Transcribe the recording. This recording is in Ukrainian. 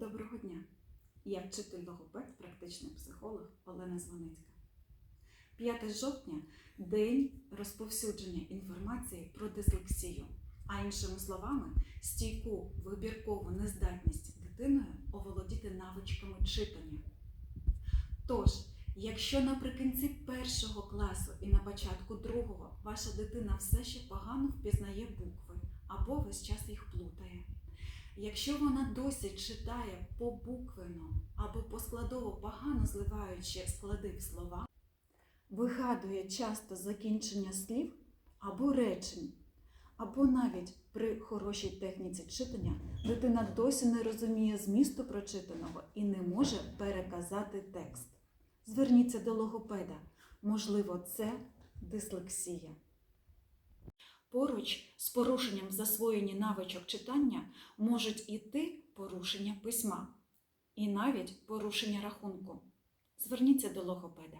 Доброго дня! Я вчитель логопед, практичний психолог Олена Звоницька. 5 жовтня день розповсюдження інформації про дислексію, а іншими словами, стійку вибіркову нездатність дитиною оволодіти навичками читання. Тож, якщо наприкінці першого класу і на початку другого ваша дитина все ще погано впізнає букви або весь час їх плутає. Якщо вона досі читає побуквено або поскладово погано зливаючи склади в слова, вигадує часто закінчення слів або речень, або навіть при хорошій техніці читання дитина досі не розуміє змісту прочитаного і не може переказати текст. Зверніться до логопеда. Можливо, це дислексія. Поруч з порушенням засвоєння навичок читання можуть іти порушення письма і навіть порушення рахунку. Зверніться до логопеда.